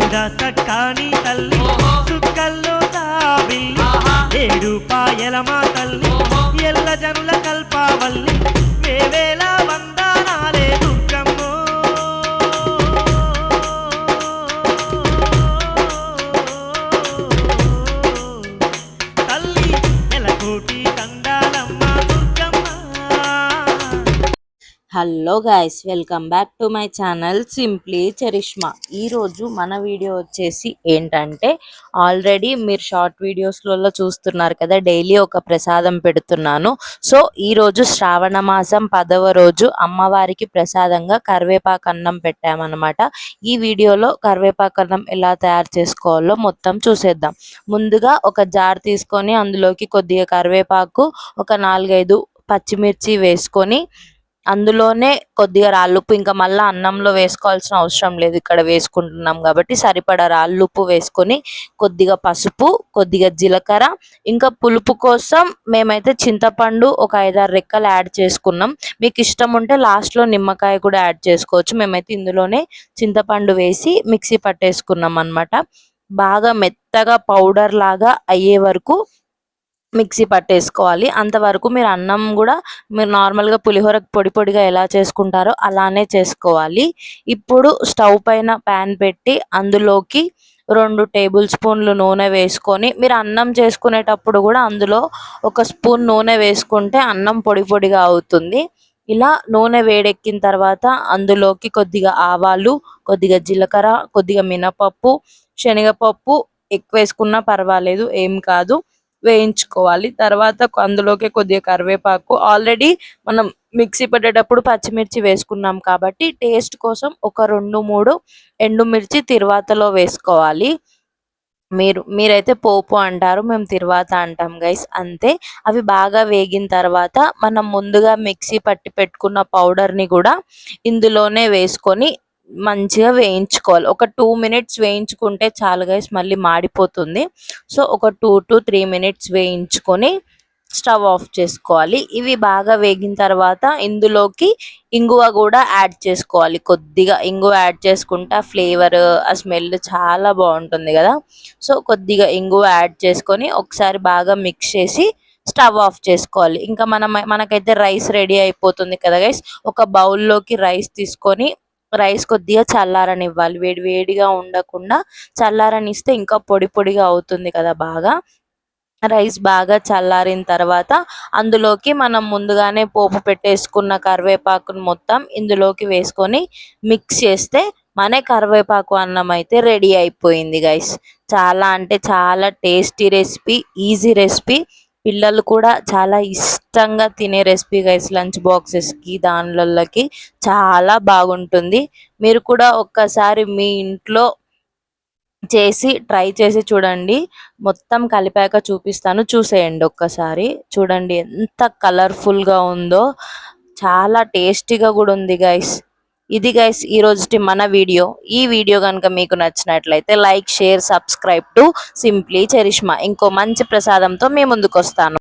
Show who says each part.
Speaker 1: చూడ సక్కాని తల్లి సుక్కల్లో తాబిల్లి ఏడు పాయల మా తల్లి ఎల్ల జనుల కల్పావల్లి వేవేల వందనాలే దుర్గమ్మో. తల్లి ఎలకోటి దండాలమ్మ
Speaker 2: hello guys welcome back to my channel simply Charishma. ఈరోజు మన వీడియో వచ్చేసి ఏంటంటే ఆల్రెడీ మీరు షార్ట్ వీడియోస్లలో చూస్తున్నారు కదా డైలీ ఒక ప్రసాదం పెడుతున్నాను. సో ఈరోజు శ్రావణ మాసం పదవ రోజు అమ్మవారికి ప్రసాదంగా కరివేపాకు అన్నం పెట్టామన్నమాట. ఈ వీడియోలో కరివేపాకు అన్నం ఎలా తయారు చేసుకోవాలో మొత్తం చూసేద్దాం. ముందుగా ఒక జార్ తీసుకొని అందులోకి కొద్దిగా కరివేపాకు ఒక నాలుగైదు పచ్చిమిర్చి వేసుకొని అందులోనే కొద్దిగా రాళ్ళుప్పు ఇంకా మళ్ళీ అన్నంలో వేసుకోవాల్సిన అవసరం లేదు. ఇక్కడ వేసుకుంటున్నాం కాబట్టి సరిపడా రాళ్ళుప్పు వేసుకొని కొద్దిగా పసుపు కొద్దిగా జీలకర్ర ఇంకా పులుపు కోసం మేమైతే చింతపండు ఒక ఐదారు రెక్కలు యాడ్ చేసుకున్నాం. మీకు ఇష్టం ఉంటే లాస్ట్లో నిమ్మకాయ కూడా యాడ్ చేసుకోవచ్చు. మేమైతే ఇందులోనే చింతపండు వేసి మిక్సీ పట్టేసుకున్నాం అన్నమాట. బాగా మెత్తగా పౌడర్ లాగా అయ్యే వరకు మిక్సీ పట్టేసుకోవాలి. అంతవరకు మీరు అన్నం కూడా మీరు నార్మల్గా పులిహోర పొడి పొడిగా ఎలా చేసుకుంటారో అలానే చేసుకోవాలి. ఇప్పుడు స్టవ్ పైన ప్యాన్ పెట్టి అందులోకి రెండు టేబుల్ స్పూన్లు నూనె వేసుకొని మీరు అన్నం చేసుకునేటప్పుడు కూడా అందులో ఒక స్పూన్ నూనె వేసుకుంటే అన్నం పొడి పొడిగా అవుతుంది. ఇలా నూనె వేడెక్కిన తర్వాత అందులోకి కొద్దిగా ఆవాలు కొద్దిగా జీలకర్ర కొద్దిగా మినపప్పు శనగపప్పు ఎక్కువ వేసుకున్నా పర్వాలేదు ఏం కాదు. వేయించుకోవాలి. తర్వాత అందులోకి కొద్దిగా కరివేపాకు. ఆల్రెడీ మనం మిక్సీ పట్టేటప్పుడు పచ్చిమిర్చి వేసుకున్నాం కాబట్టి టేస్ట్ కోసం ఒక రెండు మూడు ఎండుమిర్చి తిరువాతలో వేసుకోవాలి. మీరు మీరైతే పోపు అంటారు మేము తిరువాత అంటాం గైస్ అంతే. అవి బాగా వేగిన తర్వాత మనం ముందుగా మిక్సీ పట్టి పెట్టుకున్న పౌడర్ని కూడా ఇందులోనే వేసుకొని మంచిగా వేయించుకోవాలి. ఒక టూ మినిట్స్ వేయించుకుంటే చాలు గైస్ మళ్ళీ మాడిపోతుంది. సో ఒక టూ టు త్రీ మినిట్స్ వేయించుకొని స్టవ్ ఆఫ్ చేసుకోవాలి. ఇవి బాగా వేగిన తర్వాత ఇందులోకి ఇంగువ కూడా యాడ్ చేసుకోవాలి. కొద్దిగా ఇంగువ యాడ్ చేసుకుంటే ఫ్లేవర్ ఆ స్మెల్ చాలా బాగుంటుంది కదా. సో కొద్దిగా ఇంగువ యాడ్ చేసుకొని ఒకసారి బాగా మిక్స్ చేసి స్టవ్ ఆఫ్ చేసుకోవాలి. ఇంకా మనం మనకైతే రైస్ రెడీ అయిపోతుంది కదా గైస్ ఒక బౌల్లోకి రైస్ తీసుకొని రైస్ కొద్దిగా చల్లారనివ్వాలి. వేడి వేడిగా ఉండకుండా చల్లారనిస్తే ఇంకా పొడి పొడిగా అవుతుంది కదా బాగా. రైస్ బాగా చల్లారిన తర్వాత అందులోకి మనం ముందుగానే పోపు పెట్టేసుకున్న కరివేపాకును మొత్తం ఇందులోకి వేసుకొని మిక్స్ చేస్తే మన కరివేపాకు అన్నం అయితే రెడీ అయిపోయింది గైస్ చాలా అంటే చాలా టేస్టీ రెసిపీ ఈజీ రెసిపీ. పిల్లలు కూడా చాలా ఇష్టంగా తినే రెసిపీ గైస్ లంచ్ బాక్సెస్కి దానిలకి చాలా బాగుంటుంది. మీరు కూడా ఒక్కసారి మీ ఇంట్లో చేసి ట్రై చేసి చూడండి. మొత్తం కలిపాక చూపిస్తాను. చూసేయండి ఒక్కసారి. చూడండి ఎంత కలర్ఫుల్గా ఉందో. చాలా టేస్టీగా కూడా ఉంది గైస్ ఇది గైస్ ఈ రోజుటి మన వీడియో. ఈ వీడియో కనుక మీకు నచ్చినట్లయితే like share subscribe to simply Charishma ఇంకో మంచి ప్రసాదంతో మీ ముందుకు వస్తాను